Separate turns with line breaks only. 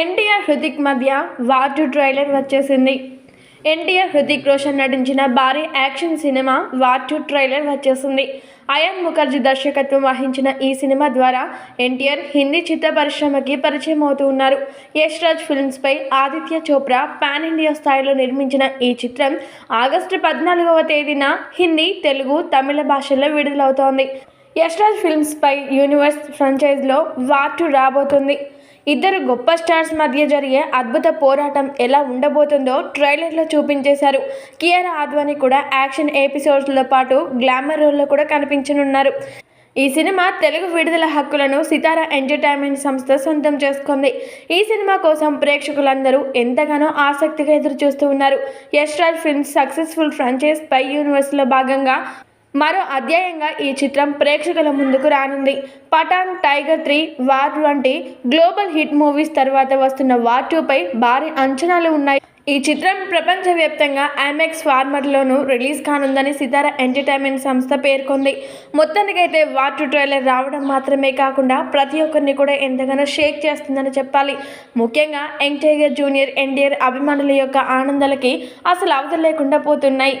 ఎన్టీఆర్ హృతిక్ మధ్య war two trailer వచ్చేసింది. ఎన్టీఆర్ హృతిక్ రోషన్ నటించిన భారీ action cinema war two trailer వచ్చేసింది. అయాన్ ముఖర్జీ దర్శకత్వం వహించిన ఈ సినిమా ద్వారా ఎన్టీఆర్ హిందీ చిత్ర పరిశ్రమకి పరిచయం అవుతూ ఉన్నారు. యష్ రాజ్ ఫిల్మ్స్పై ఆదిత్య చోప్రా పాన్ ఇండియా స్థాయిలో నిర్మించిన ఈ చిత్రం ఆగస్టు పద్నాలుగవ తేదీన హిందీ తెలుగు తమిళ భాషల్లో విడుదలవుతోంది. యశ్రాజ్ ఫిల్మ్స్పై యూనివర్స్ ఫ్రాంచైజ్లో వార్ టూ రాబోతుంది. ఇద్దరు గొప్ప స్టార్స్ మధ్య జరిగే అద్భుత పోరాటం ఎలా ఉండబోతుందో ట్రైలర్లో చూపించేశారు. కియారా ఆద్వాని కూడా యాక్షన్ ఎపిసోడ్స్లో పాటు గ్లామర్ రోల్లో కూడా కనిపించనున్నారు. ఈ సినిమా తెలుగు విడుదల హక్కులను సితారా ఎంటర్టైన్మెంట్ సంస్థ సొంతం చేసుకుంది. ఈ సినిమా కోసం ప్రేక్షకులందరూ ఎంతగానో ఆసక్తిగా ఎదురు చూస్తూ ఉన్నారు. యశ్రాజ్ ఫిల్మ్స్ సక్సెస్ఫుల్ ఫ్రాంచైజ్ పై యూనివర్స్లో భాగంగా మరో అధ్యాయంగా ఈ చిత్రం ప్రేక్షకుల ముందుకు రానుంది. పఠాన్ టైగర్ త్రీ వార్ వంటి గ్లోబల్ హిట్ మూవీస్ తర్వాత వస్తున్న వార్ టూపై భారీ అంచనాలు ఉన్నాయి. ఈ చిత్రం ప్రపంచవ్యాప్తంగా ఐమాక్స్ ఫార్మర్లోనూ రిలీజ్ కానుందని సితారా ఎంటర్టైన్మెంట్ సంస్థ పేర్కొంది. మొత్తానికైతే వార్ ట్రైలర్ రావడం మాత్రమే కాకుండా ప్రతి ఒక్కరిని కూడా ఎంతగానో షేక్ చేస్తుందని చెప్పాలి. ముఖ్యంగా యంగ్ టైగర్ జూనియర్ ఎన్టీఆర్ అభిమానుల యొక్క ఆనందాలకి అసలు అవతల లేకుండా పోతున్నాయి.